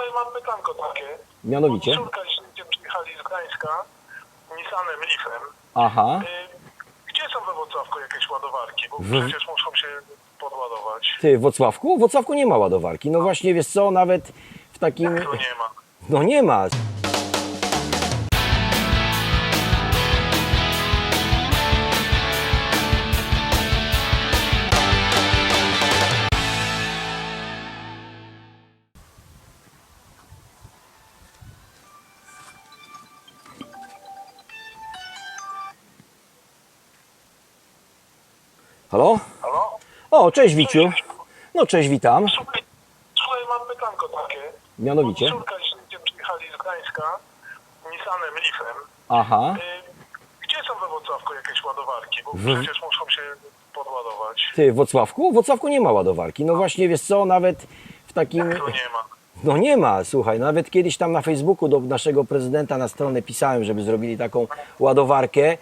Słuchaj, mam pytanko takie. Mianowicie? Córka i przyjechali z Gdańska Nissanem Leafem. Aha. Y, Gdzie są we Wrocławku jakieś ładowarki? Bo W- przecież muszą się podładować. Ty, w Wrocławku? W Wrocławku nie ma ładowarki. No właśnie, wiesz co, nawet w takim... Nie ma. No nie ma. Halo? Halo? O, cześć Wiciu. No cześć, witam. Słuchaj, słuchaj, mam pytanko takie. Mianowicie? Córka i syn przyjechali z Gdańska Nissanem Leafem. Aha. Y, Gdzie są we Wrocławku jakieś ładowarki? Bo W- przecież muszą się podładować. Ty, w Wrocławku? W Wrocławku nie ma ładowarki. No właśnie, wiesz co, nawet w takim... Tego nie ma. No nie ma, słuchaj, nawet kiedyś tam na Facebooku do naszego prezydenta na stronę pisałem, żeby zrobili taką ładowarkę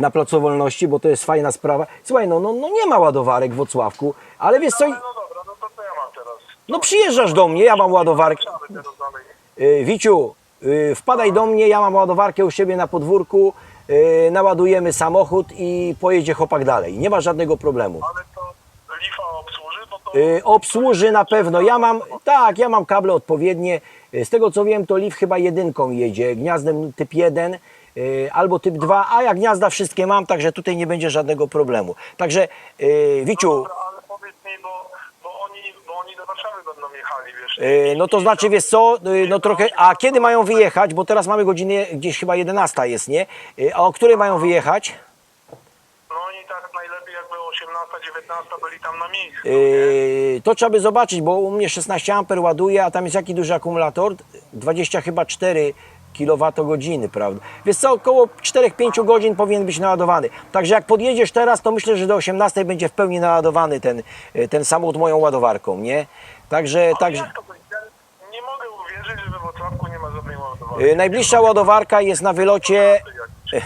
na Placu Wolności, bo to jest fajna sprawa. Słuchaj, no, no, no nie ma ładowarek w Wrocławku, ale wiesz co, Ale no dobra, no to co ja mam teraz? no przyjeżdżasz do mnie, ja mam ładowarkę. Ruszamy teraz dalej. Y, Wiciu, y, wpadaj do mnie, ja mam ładowarkę u siebie na podwórku, y, naładujemy samochód i pojedzie chłopak dalej. Nie ma żadnego problemu. Ale to Leafa obsłuży? Bo to... Y, obsłuży na pewno. Ja mam, tak, ja mam kable odpowiednie. Y, Z tego co wiem, to Leaf chyba jedynką jedzie, gniazdem typ 1 y, albo typ 2, a ja gniazda wszystkie mam, także tutaj nie będzie żadnego problemu. Także y, Wiciu, Dobra, ale powiedz mi, bo, bo, oni, bo oni do Warszawy będą jechali, wiesz. y, no to znaczy wiesz co, y, no trochę, a kiedy mają wyjechać, bo teraz mamy godzinę gdzieś chyba 11 jest, nie? Y, A o której mają wyjechać? No oni tak najlepiej jakby 18, 19 byli tam na miejscu. Yy, to trzeba by zobaczyć, bo u mnie 16 amper ładuje, a tam jest jaki duży akumulator? 20 chyba 4 kWh, prawda? Wiesz co, około 4-5 godzin powinien być naładowany. Także jak podjedziesz teraz, to myślę, że do 18 będzie w pełni naładowany ten, yy, ten samochód moją ładowarką, nie? Także, także nie mogę uwierzyć, że we Wrocławku nie ma żadnej ładowarki. yy, najbliższa ładowarka jest na wylocie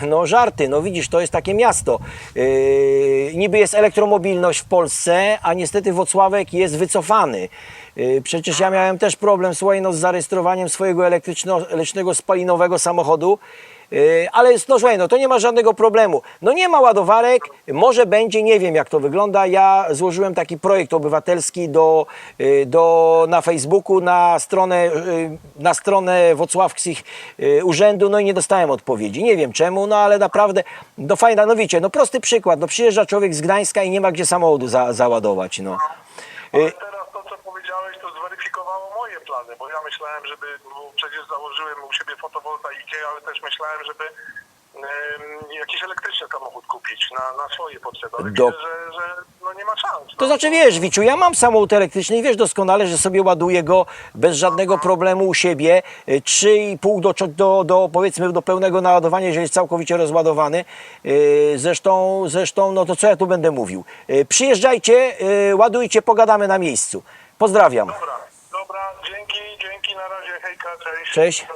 No żarty, no widzisz, to jest takie miasto. Yy, niby jest elektromobilność w Polsce, a niestety Wocławek jest wycofany. Yy, przecież ja miałem też problem, słuchaj, no, z zarejestrowaniem swojego elektrycznego spalinowego samochodu. Yy, ale no słuchaj, no to nie ma żadnego problemu. No nie ma ładowarek, może będzie, nie wiem jak to wygląda. Ja złożyłem taki projekt obywatelski do, yy, do, na Facebooku, na stronę, yy, na stronę wocławskich urzędu, no i nie dostałem odpowiedzi. Nie wiem czemu, no ale naprawdę, no fajna, no wiecie, no prosty przykład, no przyjeżdża człowiek z Gdańska i nie ma gdzie samochodu za, załadować, no. Ale teraz to, co powiedziałeś, to zweryfikowało moje plany, bo ja myślałem, żeby, przecież założyłem u siebie fotowoltaikę, ale też myślałem, żeby jakiś elektryczny samochód kupić na, na swoje potrzeby. Ale Do- widzę, że, że no nie ma szans. To no. znaczy, wiesz, Wiciu, ja mam samochód elektryczny i wiesz doskonale, że sobie ładuję go bez żadnego problemu u siebie. y, 3,5 do, czo- do, do powiedzmy do pełnego naładowania, jeżeli jest całkowicie rozładowany. Y, Zresztą, zresztą, no to co ja tu będę mówił? Y, Przyjeżdżajcie, y, ładujcie, pogadamy na miejscu. Pozdrawiam. Dobra, hejka, cześć. Cześć.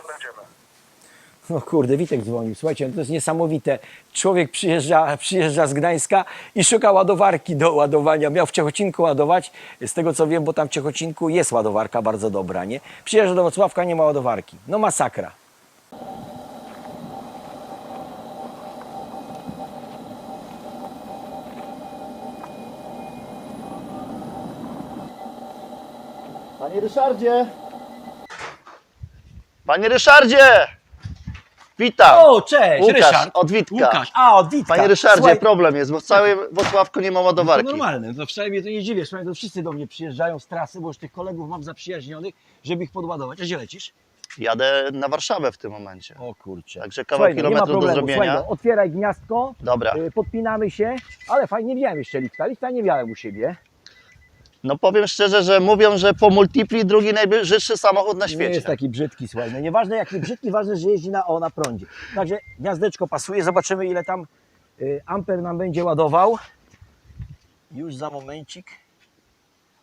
No kurde, Witek dzwonił. Słuchajcie, no to jest niesamowite. Człowiek przyjeżdża, przyjeżdża z Gdańska i szuka ładowarki do ładowania. Miał w Ciechocinku ładować. Z tego co wiem, bo tam w Ciechocinku jest ładowarka bardzo dobra, nie? Przyjeżdża do Wrocławka, nie ma ładowarki. No masakra. Panie Ryszardzie! Panie Ryszardzie! Witam! O, cześć, Łukasz, Ryszard. od Witka. Łukasz, a od Witka. Panie Ryszardzie, Słuchaj, problem jest, bo w całym Włocławku nie ma to ładowarki. normalne, to wcale mnie to nie dziwię. Słuchaj, to wszyscy do mnie przyjeżdżają z trasy, bo już tych kolegów mam zaprzyjaźnionych, żeby ich podładować. A gdzie lecisz? Jadę na Warszawę w tym momencie. O kurczę. Także kawał Słuchaj, no, kilometru do problemu. zrobienia. Słuchaj, no, otwieraj gniazdko, Dobra. y, podpinamy się, ale fajnie, nie miałem jeszcze lifta. Lifta nie miałem u siebie. No powiem szczerze, że mówią, że po Multipli drugi najbrzydszy samochód na Nie świecie. jest taki brzydki, słuchaj. No nieważne jaki brzydki, ważne, że jeździ na, o, na prądzie. Także gniazdeczko pasuje, zobaczymy ile tam y, amper nam będzie ładował. Już za momencik.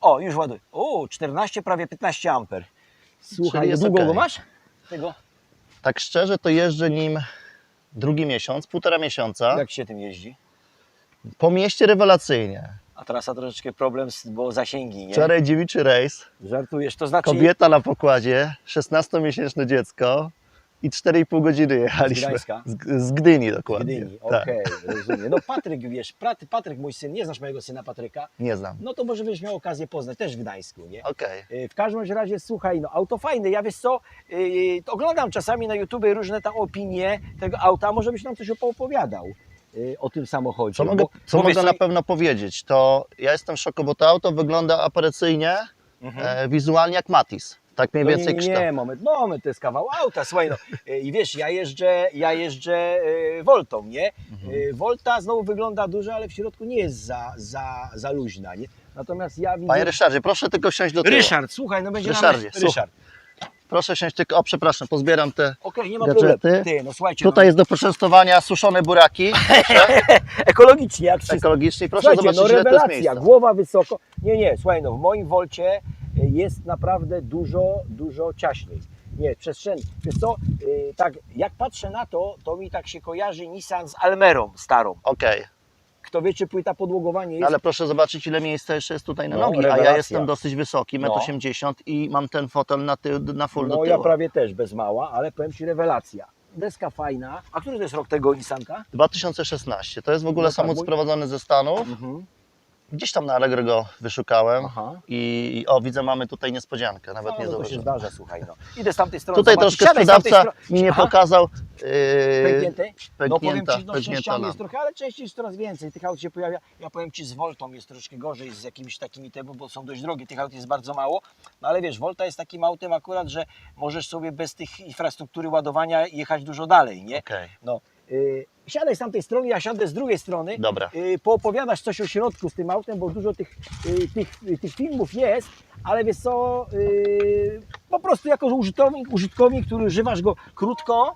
O, już ładuje. O, 14, prawie 15 amper. Słuchaj, jest długo okej. go masz? Tego? Tak szczerze to jeżdżę nim drugi miesiąc, półtora miesiąca. Jak się tym jeździ? Po mieście rewelacyjnie. A trasa troszeczkę problem, z- bo zasięgi, nie? Wczoraj dziewiczy rejs, Żartujesz, to znaczy... kobieta na pokładzie, 16-miesięczne dziecko i 4,5 godziny jechaliśmy. Gdańska? Z, z Gdyni dokładnie. Gdyni, Tak, okej, rozumiem. No Patryk, wiesz, Pat- Patryk, mój syn, nie znasz mojego syna Patryka? nie znam. No to może będziesz miał okazję poznać, też w Gdańsku, nie? Okej. Y, W każdym razie, słuchaj, no auto fajne, ja wiesz co, yy, oglądam czasami na YouTube różne tam opinie tego auta, może byś nam coś opowiadał o tym samochodzie. Co mogę, Bo- co mogę na pewno powiedzieć, to ja jestem w szoku, bo to auto wygląda operacyjnie, Mhm. e, wizualnie jak Matiz. Tak mniej No więcej nie, kształt. nie, moment, moment, to jest kawał auta, słuchaj, no. Y, I wiesz, ja jeżdżę, ja jeżdżę y, Voltą, nie? Mhm. Y, Volta znowu wygląda dużo, ale w środku nie jest za, za, za luźna, nie? Natomiast ja widzę... Panie Ryszardzie, proszę tylko wsiąść do tyłu. Ryszard, słuchaj, no będzie Ryszardzie, nam... Ryszard, Proszę wsiąść tylko, o przepraszam, pozbieram te. okej, nie ma Gadżety. problemu. Ty, no słuchajcie, Tutaj no, jest do poczęstowania suszone buraki, ekologicznie jak wszystko. ekologicznie. Proszę Słuchajcie, zobaczyć, no ile to jest rewelacja, miejsca. głowa wysoko. Nie, nie, słuchaj, no w moim Wolcie y, jest naprawdę dużo, dużo ciaśniej. Nie, przestrzennie. Wiesz co, y, tak jak patrzę na to, to mi tak się kojarzy Nissan z Almerą starą. Okej, Kto wie, czy płyta podłogowania jest... ale proszę zobaczyć, ile miejsca jeszcze jest tutaj na No, nogi, a rewelacja. ja jestem dosyć wysoki, No. 1,80 m i mam ten fotel na, tył, na full do No tyłu. ja prawie też bez mała, ale powiem Ci rewelacja. Deska fajna. A który to jest rok tego Nissanka? 2016. To jest w ogóle No tak, samochód mój- sprowadzony ze Stanów. Mhm. Gdzieś tam na Allegro go wyszukałem. Aha. I, o, widzę, mamy tutaj niespodziankę, nawet nie no to się zauważyłem. zdarza, słuchaj. No. Idę z tamtej strony. Tutaj zobaczyć. troszkę Siadaj z tamtej sprzedawca mi nie Aha. pokazał. Yy, Pęknięty? No powiem pęknięta, Ci, no pęknięta jest trochę, ale częściej jest coraz więcej. Tych aut się pojawia. Ja powiem Ci, z Voltą jest troszkę gorzej, z jakimiś takimi temu, bo są dość drogie. Tych aut jest bardzo mało. No ale wiesz, Volta jest takim autem akurat, że możesz sobie bez tych infrastruktury ładowania jechać dużo dalej, nie? Okej, No. Yy, siadaj z tamtej strony, ja siadę z drugiej strony. dobra. Yy, poopowiadasz coś o środku z tym autem, bo dużo tych, yy, tych, yy, tych filmów jest, ale wiesz co, po prostu jako użytkownik, użytkownik, który używasz go krótko,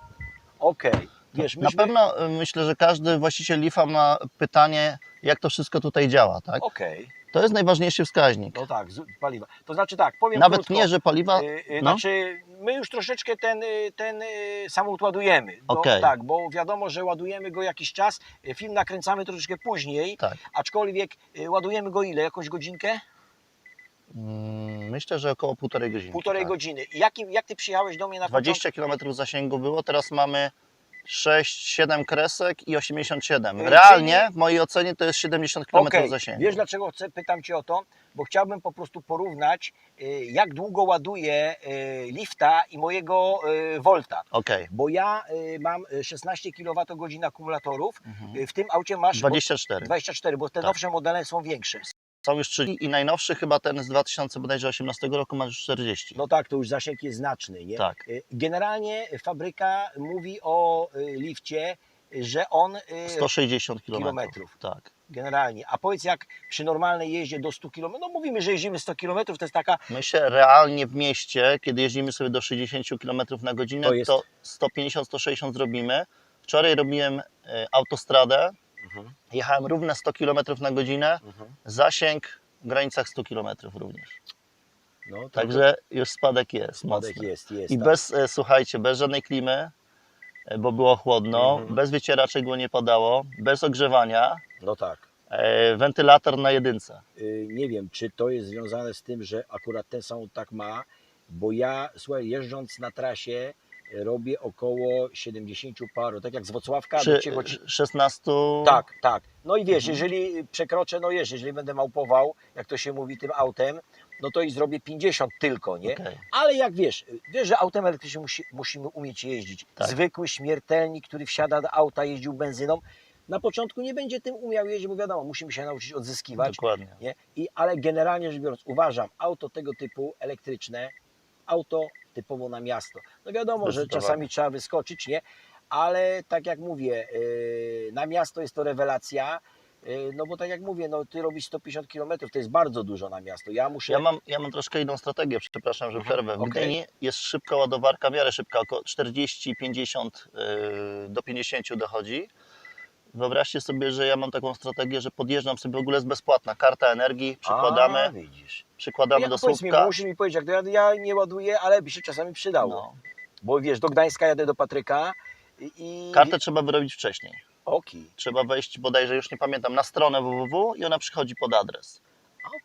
okej. Wiesz, Na myśmy- pewno y, myślę, że każdy właściciel Lifa ma pytanie, jak to wszystko tutaj działa, tak? Okej, To jest najważniejszy wskaźnik. no tak, z- paliwa. To znaczy tak, powiem Nawet krótko. nie, że paliwa. Y, y, no. Znaczy, my już troszeczkę ten, y, ten y, samochód ładujemy. Bo, Okej. Tak, bo wiadomo, że ładujemy go jakiś czas. Y, Film nakręcamy troszeczkę później, Tak. aczkolwiek y, ładujemy go ile? Jakąś godzinkę? Mm, Myślę, że około półtorej godziny. Półtorej tak. godziny. I jakim, jak ty przyjechałeś do mnie na 20 km zasięgu było, teraz mamy 6, 7 kresek i 87. Yy, Realnie w mojej ocenie to jest 70 km Okej, zasięgu. Wiesz dlaczego chcę, pytam Cię o to? Bo chciałbym po prostu porównać, y, jak długo ładuję y, lifta i mojego y, Volta. Okej, Bo ja mam y, 16 kWh akumulatorów, y, w tym aucie masz 24. 24, bo te Tak. nowsze modele są większe. Są już 3 i najnowszy chyba ten z 2018 roku ma już 40. No tak, to już zasięg jest znaczny. Nie? Tak. Y, Generalnie fabryka mówi o y, lifcie, y, że on y, 160 km. kilometrów. Tak. generalnie. A powiedz jak przy normalnej jeździe do 100 km, no mówimy, że jeździmy 100 km, to jest taka, Myślę realnie w mieście, kiedy jeździmy sobie do 60 km na godzinę, To to, jest- 150-160 zrobimy. Wczoraj robiłem autostradę, Mhm. jechałem równe 100 km na godzinę, zasięg w granicach 100 km również. no, to Także już spadek jest spadek mocny. jest, jest. I tak. bez, e, słuchajcie, bez żadnej klimy, e, bo było chłodno, Mhm. bez wycieraczek było nie padało, bez ogrzewania, No tak. e, wentylator na jedynce. Nie wiem, czy to jest związane z tym, że akurat ten samochód tak ma, bo ja, słuchaj, jeżdżąc na trasie, robię około 70 paru, tak jak z Wocławka do Przy Cieboci... e, 16... Tak, tak. No i wiesz, Mhm. jeżeli przekroczę, no wiesz, jeżeli będę małpował, jak to się mówi, tym autem, no to i zrobię 50 tylko, nie? Okej. Ale jak wiesz, wiesz, że autem elektrycznym musi, musimy umieć jeździć. Tak. Zwykły śmiertelnik, który wsiada do auta, jeździł benzyną, na początku nie będzie tym umiał jeździć, bo wiadomo, musimy się nauczyć odzyskiwać. Dokładnie. Nie? I, ale generalnie rzecz biorąc, uważam, auto tego typu elektryczne, auto typowo na miasto. No wiadomo, że czasami trzeba wyskoczyć, nie? Ale tak jak mówię, yy, na miasto jest to rewelacja. yy, No bo tak jak mówię, no ty robisz 150 km, to jest bardzo dużo na miasto. Ja muszę. Ja mam, ja mam troszkę inną strategię, przepraszam, że Mhm, przerwę. W okej. Gdyni jest szybka ładowarka, w miarę szybka, około 40-50 yy, do 50 dochodzi. Wyobraźcie sobie, że ja mam taką strategię, że podjeżdżam sobie, w ogóle jest bezpłatna, karta energii, przykładamy, A, widzisz. przykładamy ja, do powiedz słupka. musisz mi powiedzieć, jak to ja, ja nie ładuję, ale by się czasami przydało. No. Bo wiesz, do Gdańska jadę do Patryka i. i Kartę trzeba wyrobić wcześniej. Oki. Trzeba wejść bodajże, już nie pamiętam, na stronę www i ona przychodzi pod adres.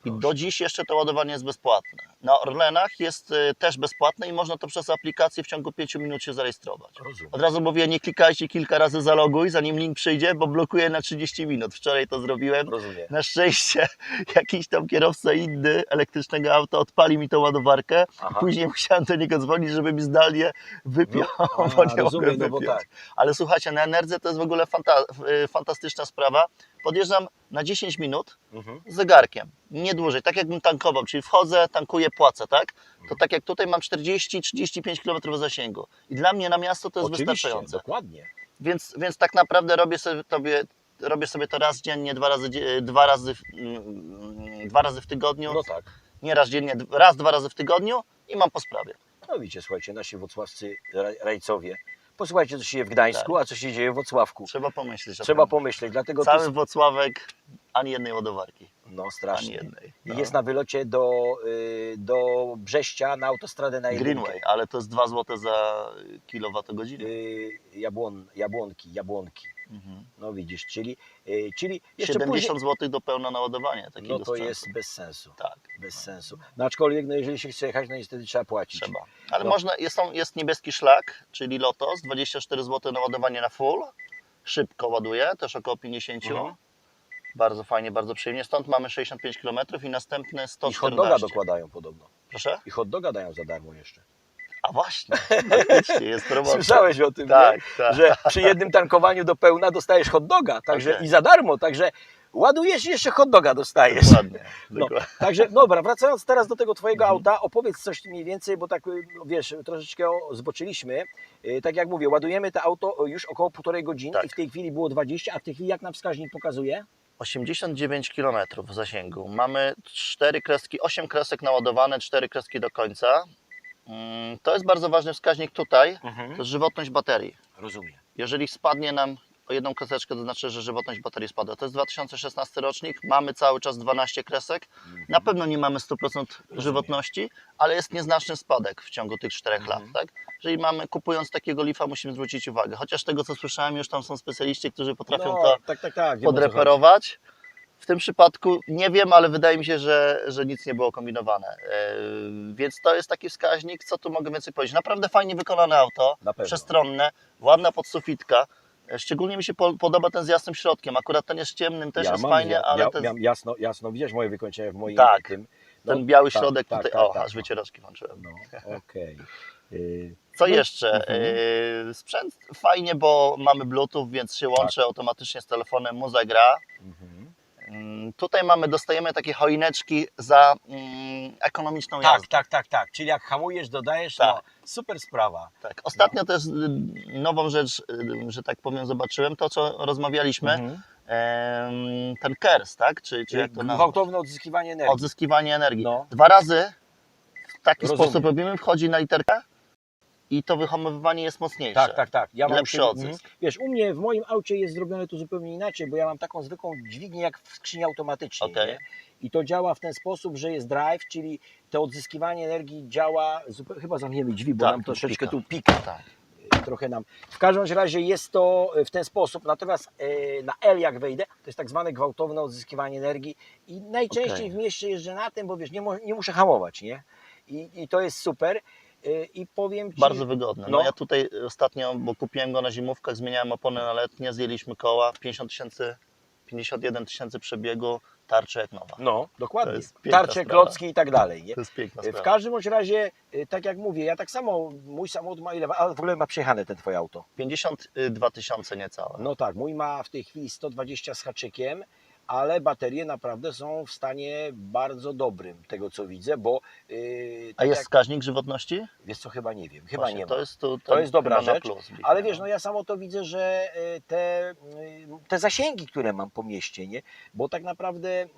I do dziś jeszcze to ładowanie jest bezpłatne. Na Orlenach jest y, też bezpłatne i można to przez aplikację w ciągu 5 minut się zarejestrować. Rozumiem. Od razu mówię, nie klikajcie kilka razy zaloguj, zanim link przyjdzie, bo blokuje na 30 minut. Wczoraj to zrobiłem. Rozumiem. Na szczęście jakiś tam kierowca inny elektrycznego auta odpali mi tą ładowarkę. Aha. Później musiałem do niego dzwonić, żeby mi zdalnie wypiął, No, bo nie rozumiem, mogłem no bo wypiąć. tak. Ale słuchajcie, na Enerdze to jest w ogóle fanta y, fantastyczna sprawa. Podjeżdżam na 10 minut Mhm. z zegarkiem, nie dłużej, tak jakbym tankował, czyli wchodzę, tankuję, płacę, tak? Mhm. To tak jak tutaj mam 40-35 km zasięgu. I dla mnie na miasto to jest Oczywiście, wystarczające. dokładnie. Więc, więc tak naprawdę robię sobie, tobie, robię sobie to raz dziennie, dwa razy, dwa razy, w, mm, dwa razy w tygodniu. No tak. Nie raz dziennie, raz, dwa razy w tygodniu i mam po sprawie. No widzicie, słuchajcie, nasi wocławscy ra- rajcowie. Posłuchajcie, co się dzieje w Gdańsku, a co się dzieje w Wocławku. Trzeba pomyśleć. o Trzeba tym. pomyśleć, dlatego Cały tu... Wocławek, ani jednej ładowarki. No Ani strasznie. jednej. No. Jest na wylocie do, y, do Brześcia na autostradę na jedynkę. Greenway, ale to jest 2 zł za kilowatogodzinę. Y, jabłon, jabłonki, jabłonki. Mhm. No widzisz, czyli, y, czyli jeszcze 70 zł do pełna naładowania takiego no to sprzętu. jest bez sensu. Tak, Bez sensu. No aczkolwiek, no jeżeli się chce jechać, no niestety trzeba płacić. trzeba. Ale No. można, jest, jest niebieski szlak, czyli Lotos, 24 zł na ładowanie na full. Szybko ładuje, też około 50. Mhm. Bardzo fajnie, bardzo przyjemnie. Stąd mamy 65 km i następne I 114. hot doga dokładają podobno. Proszę? I hot doga dają za darmo jeszcze. A właśnie, faktycznie jest promocja. Słyszałeś o tym, Tak, tak. że przy jednym tankowaniu do pełna dostajesz hot doga, także Okej. i za darmo, także ładujesz i jeszcze hot doga dostajesz. Dokładnie. No, dokładnie. także dobra, wracając teraz do tego Twojego Mhm. auta, opowiedz coś mniej więcej, bo tak y, no, wiesz, troszeczkę zboczyliśmy. Y, Tak jak mówię, ładujemy to auto już około półtorej godziny Tak. i w tej chwili było 20, a w tej chwili jak nam wskaźnik pokazuje? 89 km w zasięgu. Mamy 4 kreski, 8 kresek naładowane, 4 kreski do końca. Mm, To jest bardzo ważny wskaźnik tutaj, to jest żywotność baterii. Rozumiem. Jeżeli spadnie nam o jedną kreseczkę, to znaczy, że żywotność baterii spada. To jest 2016 rocznik, mamy cały czas 12 kresek. Na pewno nie mamy 100% żywotności, ale jest nieznaczny spadek w ciągu tych 4 lat. Tak? Jeżeli mamy, kupując takiego lifa, musimy zwrócić uwagę. Chociaż tego, co słyszałem, już tam są specjaliści, którzy potrafią no, to tak, tak, tak. podreperować. W tym przypadku nie wiem, ale wydaje mi się, że, że nic nie było kombinowane. Yy, więc to jest taki wskaźnik, co tu mogę więcej powiedzieć. Naprawdę fajnie wykonane auto, przestronne, ładna podsufitka. Yy, Szczególnie mi się po, podoba ten z jasnym środkiem. Akurat ten jest ciemnym, też ja jest fajnie, ja, ale ja, ten, jasno, jasno, widziałeś moje wykończenie w moim Tak. tym. ten biały tak, środek tak, tutaj. tak, o, tak, aż no. wycieraczki włączyłem. No, okej. Y, Co No, jeszcze? mhm. Sprzęt fajnie, bo mamy Bluetooth, więc się łączy Tak. automatycznie z telefonem, muza gra. mhm. Mm, Tutaj mamy, dostajemy takie choineczki za mm, ekonomiczną Tak, jazdę. tak, tak, tak. Czyli jak hamujesz, dodajesz, Tak. no, super sprawa. Tak. Ostatnio też y, nową rzecz, y, że tak powiem, zobaczyłem, to co rozmawialiśmy, Mhm. em, ten KERS, tak? Czy, czy jak to nazwać? Gwałtowne odzyskiwanie energii. Odzyskiwanie energii. No. Dwa razy w taki Rozumiem. sposób robimy, wchodzi na literkę i to wyhamowywanie jest mocniejsze. Tak, tak, tak. Ja mam lepszy siebie- odzysk. mhm. Wiesz, u mnie w moim aucie jest zrobione to zupełnie inaczej, bo ja mam taką zwykłą dźwignię jak w skrzyni automatycznej. Okej. nie? I to działa w ten sposób, że jest drive, czyli to odzyskiwanie energii działa zupełnie. Chyba zamkniemy drzwi, bo Tak, nam troszeczkę pika. tu pika. Tak. Trochę nam. W każdym razie jest to w ten sposób. Natomiast e, na L jak wejdę, to jest tak zwane gwałtowne odzyskiwanie energii i najczęściej Okej. w mieście jeżdżę na tym, bo wiesz, nie, nie muszę hamować, nie? I, I to jest super. E, I powiem Ci, Bardzo wygodne. No. No. ja tutaj ostatnio, bo kupiłem go na zimówkach, zmieniałem opony na letnie, zjedliśmy koła, 50 tysięcy, 51 tysięcy przebiegu, tarczy jak nowa. No, dokładnie. Tarcze, sprawa. klocki i tak dalej. Nie? To jest piękna W sprawa. każdym bądź razie, y, tak jak mówię, ja tak samo, mój samochód ma ile, a w ogóle ma przejechane ten twoje auto. 52 tysiące niecałe. No tak, mój ma w tej chwili 120 z haczykiem, ale baterie naprawdę są w stanie bardzo dobrym, tego co widzę, bo yy, A tak jest jak, wskaźnik żywotności? wiesz co, chyba nie wiem, chyba Właśnie, nie ma. To jest, tu, To jest dobra rzecz, plus, Ale wiesz, no ja samo to widzę, że y, te, y, te zasięgi, które mam po mieście, nie? Bo tak naprawdę mm,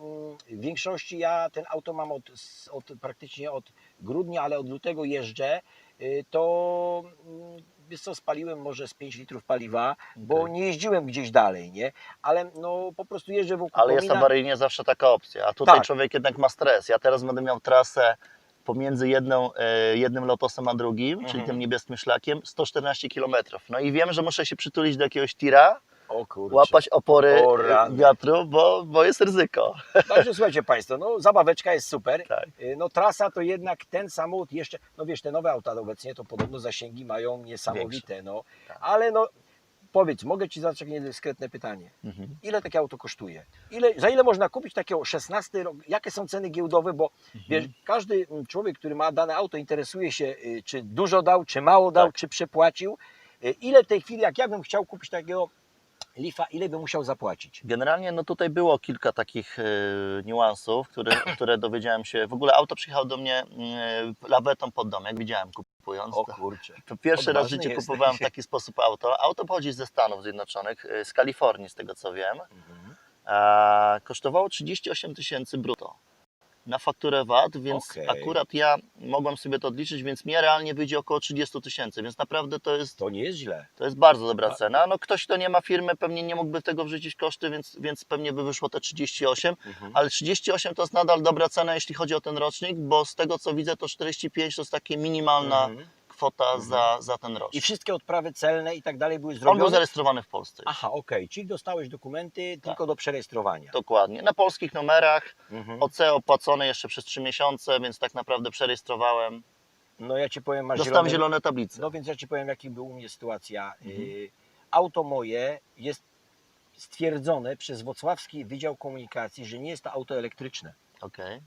w większości ja ten auto mam od, od praktycznie od grudnia, ale od lutego jeżdżę, y, to mm, wiesz co, spaliłem może z 5 litrów paliwa, bo Okej. nie jeździłem gdzieś dalej, nie? Ale no po prostu jeżdżę wokół Ale jest awaryjnie zawsze taka opcja. A tutaj Tak. człowiek jednak ma stres. Ja teraz będę miał trasę pomiędzy jedną, e, jednym lotosem a drugim, czyli Mhm. tym niebieskim szlakiem, 114 km. No i wiem, że muszę się przytulić do jakiegoś tira. Łapać opory wiatru, bo, bo jest ryzyko. Także słuchajcie Państwo, no zabaweczka jest super. Tak. Y, No trasa to jednak ten samochód jeszcze, no wiesz, te nowe auta obecnie to podobno zasięgi mają niesamowite, no. Tak. Ale no powiedz, mogę Ci zadać takie niedyskretne pytanie. Mhm. Ile takie auto kosztuje? Ile, za ile można kupić takiego 16 rok? Jakie są ceny giełdowe? Bo Mhm. wiesz, każdy mm, człowiek, który ma dane auto, interesuje się, y, czy dużo dał, czy mało dał, Tak. czy przepłacił. Y, Ile w tej chwili, jak ja bym chciał kupić takiego Lifa, ile bym musiał zapłacić? Generalnie no tutaj było kilka takich e, niuansów, które, które dowiedziałem się. W ogóle auto przyjechało do mnie e, lawetą pod dom, jak widziałem kupując. O kurczę. To pierwszy raz w życiu jesteś. kupowałem w taki sposób auto. Auto pochodzi ze Stanów Zjednoczonych, e, z Kalifornii, z tego co wiem. Mhm. A kosztowało 38 tysięcy brutto na fakturę VAT, więc Okej. akurat ja mogłem sobie to odliczyć, więc mnie realnie wyjdzie około 30 tysięcy, więc naprawdę to jest, To nie jest źle. to jest bardzo dobra A- cena. No ktoś, kto nie ma firmy, pewnie nie mógłby tego wrzucić koszty, więc, więc pewnie by wyszło te 38, Mhm. ale 38 to jest nadal dobra cena, jeśli chodzi o ten rocznik, bo z tego co widzę, to 45 to jest takie minimalna Mhm. Kwota za, za ten rocznik. I wszystkie odprawy celne i tak dalej były On zrobione? był zarejestrowany w Polsce. już. Aha, okej, czyli dostałeś dokumenty tylko do przerejestrowania. Dokładnie. Na polskich numerach. Mhm. OC opłacone jeszcze przez 3 miesiące, więc tak naprawdę przerejestrowałem. No ja Ci powiem, masz Dostałem zielone... zielone tablice. No więc ja Ci powiem, jaki był u mnie sytuacja. Mhm. Y, Auto moje jest stwierdzone przez Wrocławski Wydział Komunikacji, że nie jest to auto elektryczne. Okej.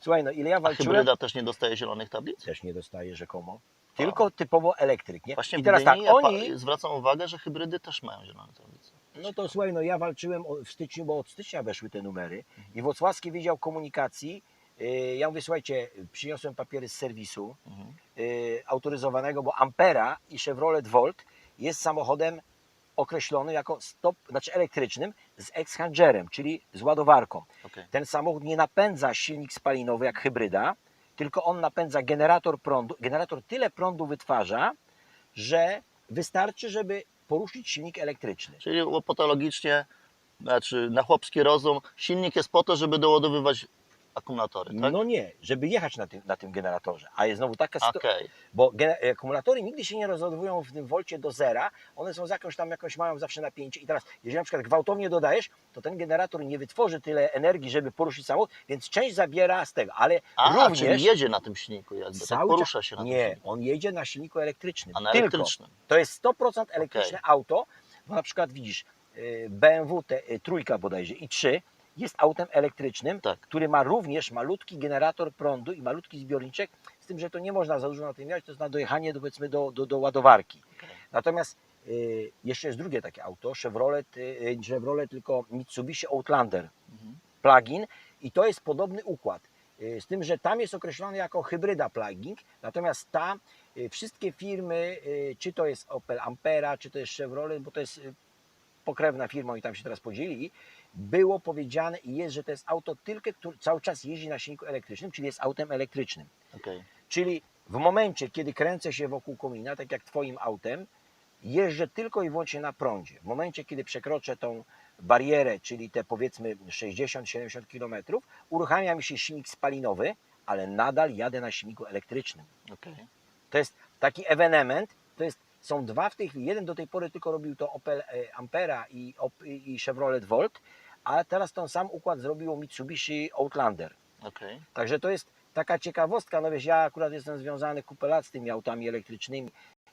Słuchaj, no ile ja A walczyłem... hybryda też nie dostaje zielonych tablic? Też nie dostaje rzekomo. Tylko typowo elektryk, nie? Właśnie I teraz tak, oni... zwracam uwagę, że hybrydy też mają zielone tablice. No to słuchaj, no ja walczyłem w styczniu, bo od stycznia weszły te numery Mhm. i Wrocławski Wydział Komunikacji, yy, ja mówię, słuchajcie, przyniosłem papiery z serwisu Mhm. yy, autoryzowanego, bo Ampera i Chevrolet Volt jest samochodem określony jako stop, znaczy elektrycznym z exhangerem, czyli z ładowarką. Okej. Ten samochód nie napędza silnik spalinowy jak hybryda, tylko on napędza generator prądu. Generator tyle prądu wytwarza, że wystarczy, żeby poruszyć silnik elektryczny. Czyli patologicznie, znaczy na chłopski rozum, silnik jest po to, żeby doładowywać akumulatory, tak? No nie, żeby jechać na tym, na tym generatorze. A jest znowu taka sytuacja, Okej. bo akumulatory nigdy się nie rozładowują w tym wolcie do zera, one są z jakąś tam jakoś mają zawsze napięcie i teraz, jeżeli na przykład gwałtownie dodajesz, to ten generator nie wytworzy tyle energii, żeby poruszyć samochód, więc część zabiera z tego, ale A, również czyli jedzie na tym silniku jakby, tak cały porusza się na tym Nie, silniku. on jedzie na silniku elektrycznym. A na Tylko. elektrycznym. To jest 100% elektryczne auto, bo na przykład widzisz, y, BMW te, y, trójka bodajże i 3 jest autem elektrycznym, Tak. który ma również malutki generator prądu i malutki zbiorniczek, z tym, że to nie można za dużo na tym jechać, to jest na dojechanie do, powiedzmy do, do, do ładowarki. Okej. Natomiast y, jeszcze jest drugie takie auto, Chevrolet, y, nie Chevrolet, tylko Mitsubishi Outlander Mhm. plug-in i to jest podobny układ. Y, Z tym, że tam jest określony jako hybryda plug-in, natomiast tam y, wszystkie firmy, y, czy to jest Opel Ampera, czy to jest Chevrolet, bo to jest y, pokrewna firma i tam się teraz podzielili, było powiedziane i jest, że to jest auto tylko, który cały czas jeździ na silniku elektrycznym, czyli jest autem elektrycznym. Okej. Czyli w momencie, kiedy kręcę się wokół komina, tak jak Twoim autem, jeżdżę tylko i wyłącznie na prądzie. W momencie, kiedy przekroczę tą barierę, czyli te powiedzmy 60-70 km, uruchamia mi się silnik spalinowy, ale nadal jadę na silniku elektrycznym. Okej. To jest taki ewenement, to jest, są dwa w tej chwili. Jeden do tej pory tylko robił to Opel e, Ampera i, i Chevrolet Volt, a teraz ten sam układ zrobiło Mitsubishi Outlander. Okej. Także to jest taka ciekawostka, no wiesz, ja akurat jestem związany kupę z tymi autami elektrycznymi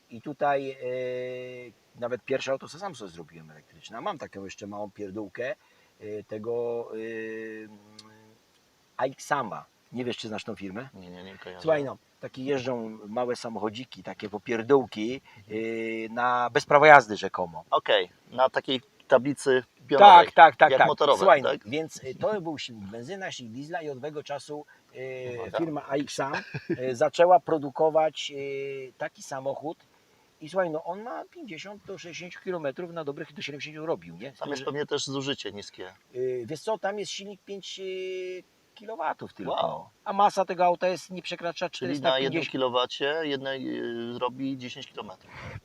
i tutaj e, nawet pierwsze auto co sam sobie zrobiłem elektryczne, a mam taką jeszcze małą pierdółkę e, tego e, Aixama. Nie wiesz, czy znasz tą firmę? Nie, nie, nie kojarzę. Słuchaj, no, takie jeżdżą małe samochodziki, takie popierdółki e, na bez prawa jazdy rzekomo. Okej, na takiej tablicy pionowej. Tak, tak, tak. jak tak. motorowe, Słuchaj, tak? więc y, to był silnik benzyna, silnik diesla i od tego czasu Uwaga. firma AXA y, zaczęła produkować y, taki samochód i słuchaj, no on ma 50 do 60 km na dobrych do 70 robił, nie? Tam jest pewnie też zużycie niskie. y, wiesz co, tam jest silnik 5 kW tylko, Wow. a masa tego auta jest nie przekracza Czyli na 1 450 kW jednej y, robi 10 km.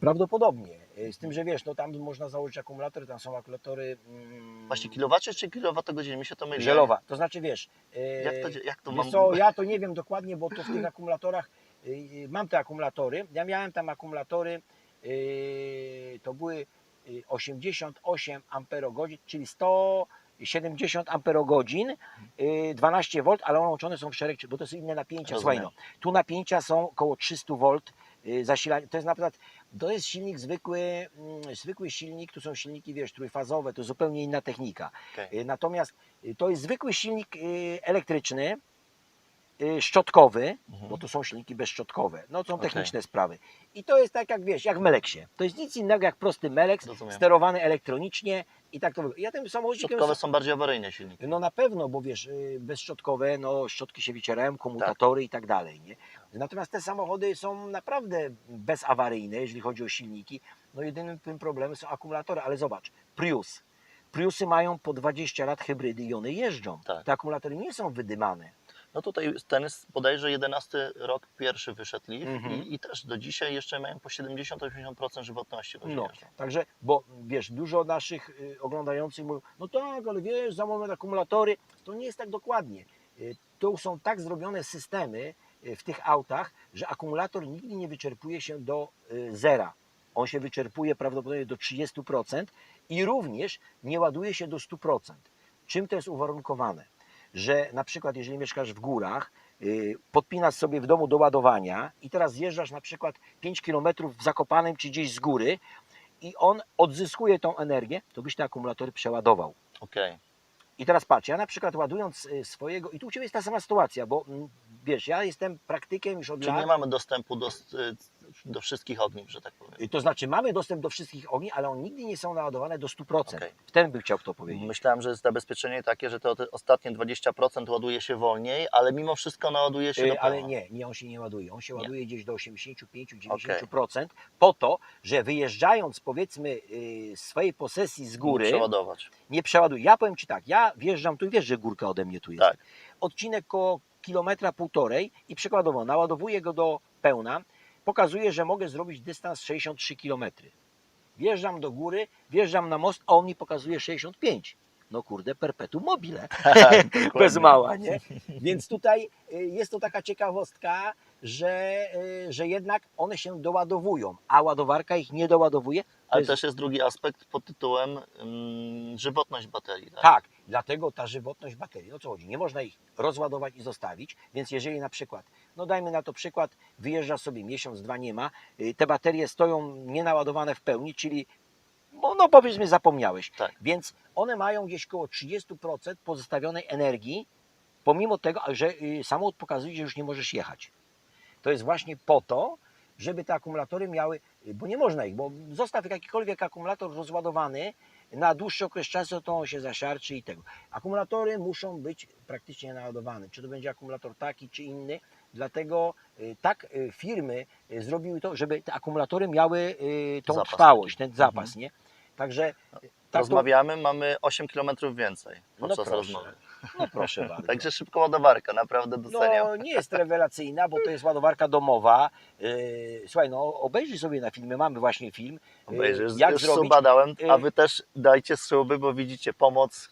Prawdopodobnie, y, z tym, że wiesz, no tam można założyć akumulatory, tam są akumulatory mm, Właśnie kilowacie czy kilowatogodziny? Mi się to myli. żelowa, to znaczy wiesz, y, Jak to, dzie- jak to Wiesz mam... co, ja to nie wiem dokładnie, bo to w tych akumulatorach, mam te akumulatory, ja miałem tam akumulatory, to były y, 88 amperogodzin, czyli 170 amperogodzin, y, 12 V, ale one łączone są w szereg, bo to są inne napięcia. Słuchaj, no, tu napięcia są około 300 V y, zasilania. To jest na przykład, to jest silnik zwykły, mm, zwykły silnik, tu są silniki, wiesz, trójfazowe, to zupełnie inna technika. Okej. Y, Natomiast y, to jest zwykły silnik y, elektryczny, y, szczotkowy, bo to są silniki bezszczotkowe. No są Mhm. Okej. techniczne sprawy. I to jest tak jak wiesz, jak w Meleksie. To jest nic innego jak prosty Meleks, Rozumiem. sterowany elektronicznie i tak to wygląda. Ja tym samochodzikiem... Szczotkowe są bardziej awaryjne silniki. No na pewno, bo wiesz, y, bezszczotkowe, no szczotki się wycierają, komutatory i tak dalej, nie? Natomiast te samochody są naprawdę bezawaryjne, jeżeli chodzi o silniki. No jedynym tym problemem są akumulatory, ale zobacz, Prius. Priusy mają po 20 lat hybrydy i one jeżdżą. Tak. Te akumulatory nie są wydymane. No tutaj ten jest bodajże 11 rok pierwszy wyszedł Leaf Mhm. i, i też do dzisiaj jeszcze mają po 70-80% żywotności. No, jeżdżą. także, bo wiesz, dużo naszych y, oglądających mówią, no tak, ale wiesz, za moment akumulatory, to nie jest tak dokładnie. Y, Tu są tak zrobione systemy y, w tych autach, że akumulator nigdy nie wyczerpuje się do y, zera. On się wyczerpuje prawdopodobnie do 30% i również nie ładuje się do 100%. Czym to jest uwarunkowane? Że na przykład jeżeli mieszkasz w górach, y, podpinasz sobie w domu do ładowania i teraz zjeżdżasz na przykład 5 km w Zakopanem czy gdzieś z góry i on odzyskuje tą energię, to byś te akumulatory przeładował. Okej. I teraz patrz, ja na przykład ładując y, swojego, i tu u Ciebie jest ta sama sytuacja, bo mm, wiesz, ja jestem praktykiem już od Czyli lat. nie mamy dostępu do, y, do wszystkich ogniw, że tak powiem. Y, To znaczy mamy dostęp do wszystkich ogni, ale one nigdy nie są naładowane do 100%. Okej. W ten bym chciał to powiedzieć. Myślałem, że jest zabezpieczenie takie, że to te ostatnie 20% ładuje się wolniej, ale mimo wszystko naładuje się Y, do Ale pełna. nie, nie, on się nie ładuje. On się Nie. ładuje gdzieś do 85-90%, po to, że wyjeżdżając powiedzmy y, z swojej posesji z góry, Przeładować. nie przeładuje. Ja powiem Ci tak, ja wjeżdżam, tu wiesz, że górka ode mnie tu jest. Tak. Odcinek koło kilometra półtorej i przykładowo naładowuję go do pełna, pokazuje, że mogę zrobić dystans 63 km. Wjeżdżam do góry, wjeżdżam na most, a on mi pokazuje 65. No kurde, perpetuum mobile. Bez mała, nie? Więc tutaj y, jest to taka ciekawostka, że, y, że jednak one się doładowują, a ładowarka ich nie doładowuje. Ale jest- też jest drugi aspekt pod tytułem ym, żywotność baterii. Tak? Tak, dlatego ta żywotność baterii, o co chodzi? Nie można ich rozładować i zostawić, więc jeżeli na przykład, no dajmy na to przykład, wyjeżdża sobie miesiąc, dwa nie ma, y, te baterie stoją nienaładowane w pełni, czyli no, no powiedzmy zapomniałeś, Tak. więc one mają gdzieś około 30% pozostawionej energii, pomimo tego, że y, samochód pokazuje, że już nie możesz jechać. To jest właśnie po to, żeby te akumulatory miały, bo nie można ich, bo zostaw jakikolwiek akumulator rozładowany na dłuższy okres czasu, to on się zasiarczy i tego. Akumulatory muszą być praktycznie naładowane, czy to będzie akumulator taki, czy inny, dlatego y, tak y, firmy y, zrobiły to, żeby te akumulatory miały tą Zapas trwałość, taki. ten zapas, nie? Także y, tak Rozmawiamy, mamy 8 km więcej No podczas proszę. rozmowy. no proszę bardzo. Także szybko ładowarka, naprawdę doceniam. No nie jest rewelacyjna, bo to jest ładowarka domowa. Yy, Słuchaj, no obejrzyj sobie na filmie, mamy właśnie film. yy, Obejrzysz, jak już zrobić. suba dałem, a y- wy też dajcie suby, bo widzicie, pomoc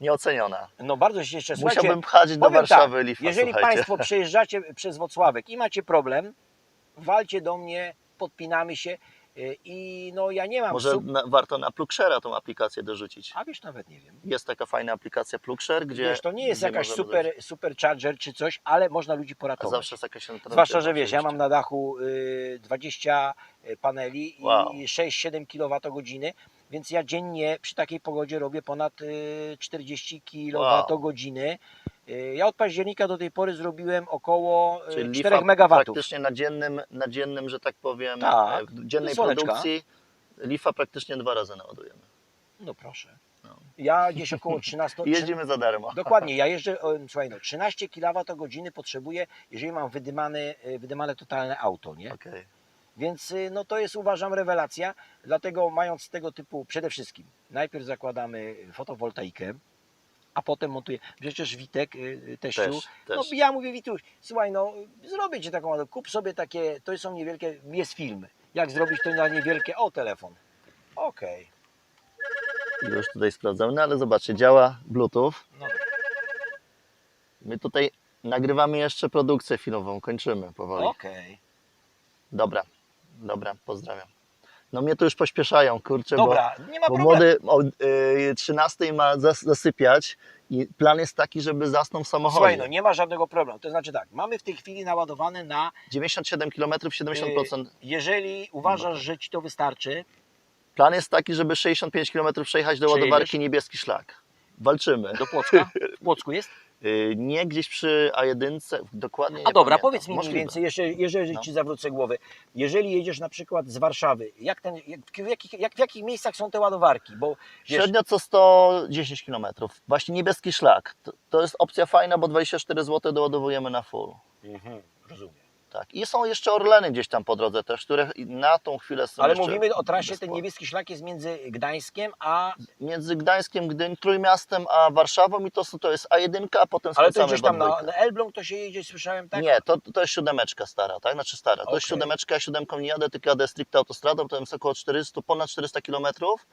nieoceniona. No bardzo się cieszę. Słuchajcie, Musiałbym pchać do powiem Warszawy tak, Lifa, Jeżeli słuchajcie. Państwo przejeżdżacie przez Wocławek i macie problem, walcie do mnie, podpinamy się i no ja nie mam Może sub... na, warto na Plugshare tą aplikację dorzucić. A wiesz, nawet nie wiem. Jest taka fajna aplikacja Plugshare, gdzie... Wiesz, to nie jest jakaś super, dodać- super charger czy coś, ale można ludzi A poratować. zawsze jest jakaś. Zwłaszcza, że wiesz, ja mam na dachu y, 20 paneli Wow. i 6-7 kWh, więc ja dziennie przy takiej pogodzie robię ponad y, 40 kWh. Y, Ja od października do tej pory zrobiłem około y, Czyli 4 Lifa MW. praktycznie na dziennym, na dziennym, że tak powiem, Tak, e, w dziennej słoneczka. produkcji Lifa praktycznie dwa razy naładujemy. No proszę. No. Ja gdzieś około 13... I jeździmy za darmo. Dokładnie, ja jeżdżę, słuchaj no, 13 kWh potrzebuję, jeżeli mam wydymane, wydymane totalne auto, nie? Okej. Więc no to jest uważam rewelacja, dlatego mając tego typu przede wszystkim najpierw zakładamy fotowoltaikę, a potem montuję. Przecież Witek, y, y, teściu, Też, no też. ja mówię Wituś, słuchaj no zrobię Ci taką, ładowkę, kup sobie takie, to są niewielkie, jest film, jak zrobić to na niewielkie, o telefon. Okej, Już tutaj sprawdzamy, no ale zobaczcie, działa Bluetooth. no My tutaj nagrywamy jeszcze produkcję filmową, kończymy powoli. okej. Dobra, dobra, pozdrawiam. No mnie to już pośpieszają, kurczę, Dobra, nie ma bo, bo problemu. młody o y, 13 ma zas, zasypiać i plan jest taki, żeby zasnął w samochodzie. Słuchaj, no nie ma żadnego problemu. To znaczy tak, mamy w tej chwili naładowane na 97 km, 70%. Y, Jeżeli uważasz, że ci to wystarczy, Plan jest taki, żeby 65 km przejechać do Czy ładowarki jedziesz? niebieski szlak. Walczymy. do Płocka, w Płocku jest? Y, Nie gdzieś przy A1, dokładnie nie A dobra, pamiętam. powiedz mi mniej więcej, jeszcze, jeżeli No. ci zawrócę głowę, jeżeli jedziesz na przykład z Warszawy, jak ten, jak, w, jakich, jak, w jakich miejscach są te ładowarki? Bo wiesz, Średnio co 110 km. Właśnie niebieski szlak. To, to jest opcja fajna, bo 24 zł doładowujemy na full. mhm, rozumiem. Tak. I są jeszcze Orleny gdzieś tam po drodze też, które na tą chwilę są Ale mówimy o trasie, ten niebieski szlak jest między Gdańskiem a... Między Gdańskiem, Gdyń, Trójmiastem a Warszawą i to, to jest A1, a potem Ale to gdzieś tam na, A2. na Elbląg to się jedzie, słyszałem, tak? Nie, to, to jest siódemeczka stara, tak? Znaczy stara. To jest siódemeczka, ja siódemką nie jadę, tylko jadę stricte autostradą, to jest około 400, ponad 400 km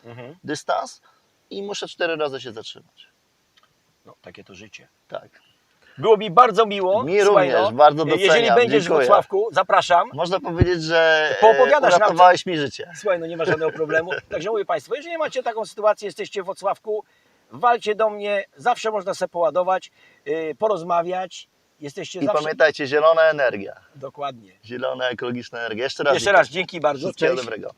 Mhm. dystans i muszę cztery razy się zatrzymać. No, takie to życie. Tak. Było mi bardzo miło. Mi Słuchaj, również, no, bardzo doceniam, Jeżeli będziesz dziękuję. w Wrocławku, zapraszam. Można powiedzieć, że e, Poopowiadasz nam, uratowałeś mi życie. Słuchaj, no nie ma żadnego problemu. Także mówię Państwu, jeżeli macie taką sytuację, jesteście w Wrocławku, walcie do mnie, zawsze można sobie poładować, yy, porozmawiać. Jesteście I zawsze... pamiętajcie, zielona energia. Dokładnie. Zielona, ekologiczna energia. Jeszcze raz. Jeszcze dziękuję. raz dzięki bardzo. Wszystkiego Cześć. dobrego.